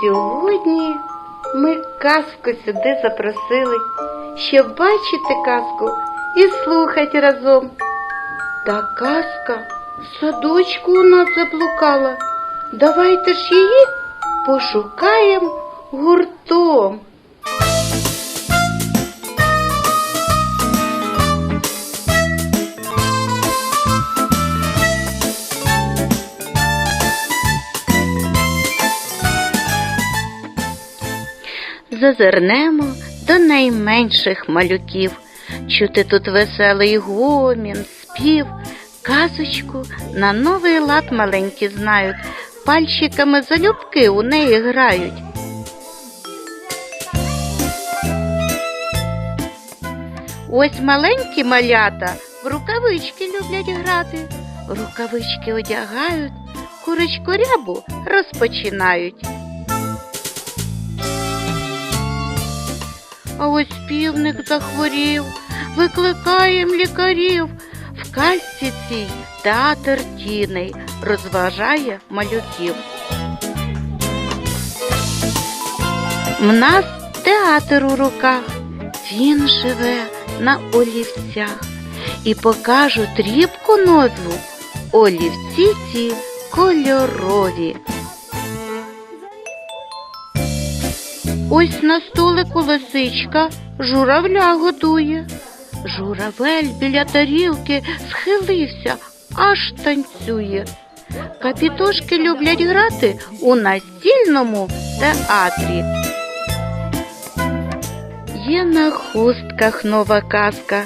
Сьогодні ми казку сюди запросили, щоб бачити казку і слухати разом. Та казка в садочку у нас заблукала. Давайте ж її пошукаємо гуртом. Зазирнемо до найменших малюків. Чути тут веселий гомін, спів, казочку на новий лад маленькі знають, пальчиками залюбки у неї грають. Ось маленькі малята в рукавички люблять грати, рукавички одягають, курочку рябу розпочинають. А ось півник захворів, викликаєм лікарів. В кальці цій театр тіней розважає малюків. В нас театр у руках, він живе на олівцях і покажу тріпку нову, олівці ці кольорові. Ось на столику лисичка журавля готує. Журавель біля тарілки схилився, аж танцює. Капітошки люблять грати у настільному театрі. Є на хустках нова казка.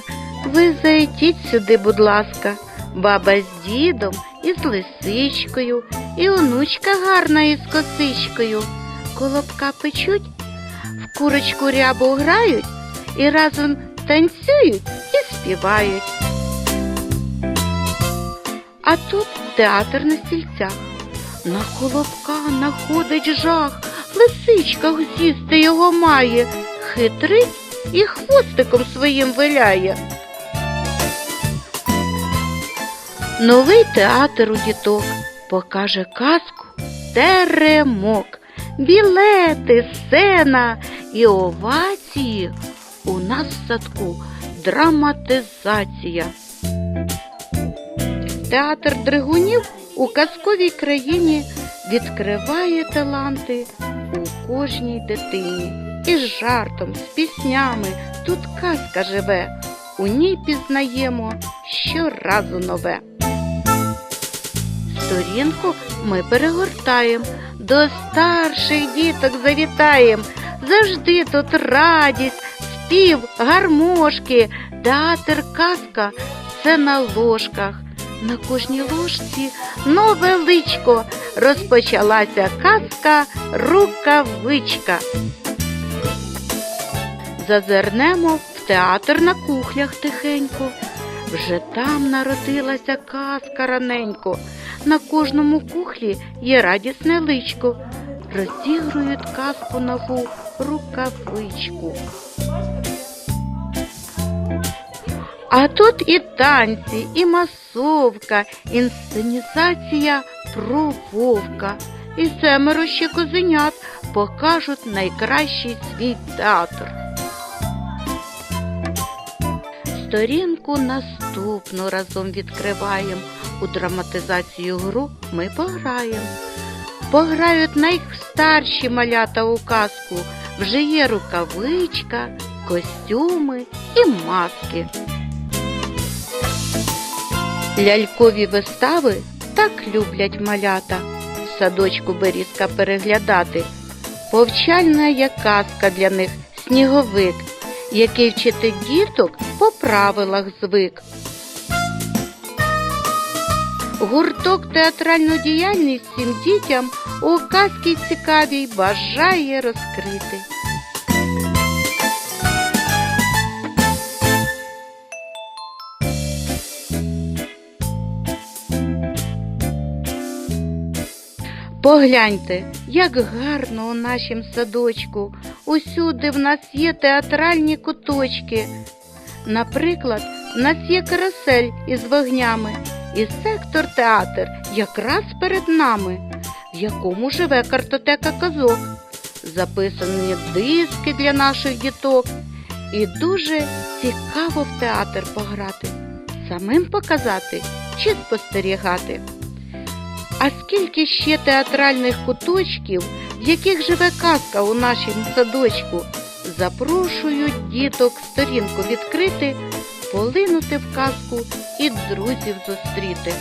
Ви зайдіть сюди, будь ласка, баба з дідом і з лисичкою, і онучка гарна із косичкою. Колобка печуть, курочку рябу грають і разом танцюють і співають. А тут театр на стільцях. На колобка находить жах, лисичка з'їсти його має, хитрить і хвостиком своїм виляє. Новий театр у діток покаже казку Теремок, білети, сцена і овації. У нас в садку драматизація. Театр дригунів у казковій країні відкриває таланти у кожній дитині. І з жартом, з піснями тут казка живе. У ній пізнаємо щоразу нове. Сторінку ми перегортаємо, до старших діток завітаєм. Завжди тут радість, спів, гармошки, театр казка це на ложках. На кожній ложці нове личко. Розпочалася казка рукавичка. Зазирнемо в театр на кухлях тихенько. Вже там народилася казка раненько. На кожному кухлі є радісне личко. Розігрують казку нову рукавичку. А тут і танці, і масовка, інсценізація про вовка. І семеро ще козенят покажуть найкращий свій театр. Сторінку наступну разом відкриваємо. У драматизацію гру ми пограємо. Пограють найстарші малята у казку. Вже є рукавичка, костюми і маски. Лялькові вистави так люблять малята. В садочку берізка переглядати. Повчальна є казка для них сніговик, який вчити діток по правилах звик. Гурток театральну діяльність всім дітям у казки цікавій бажає розкрити. Погляньте, як гарно у нашім садочку. Усюди в нас є театральні куточки. Наприклад, в нас є карусель із вогнями, і сектор театр якраз перед нами, в якому живе картотека казок. записані диски для наших діток. І дуже цікаво в театр пограти, самим показати чи спостерігати. А скільки ще театральних куточків, в яких живе казка у нашому садочку, запрошують діток сторінку відкрити, полинути в казку і друзів зустріти.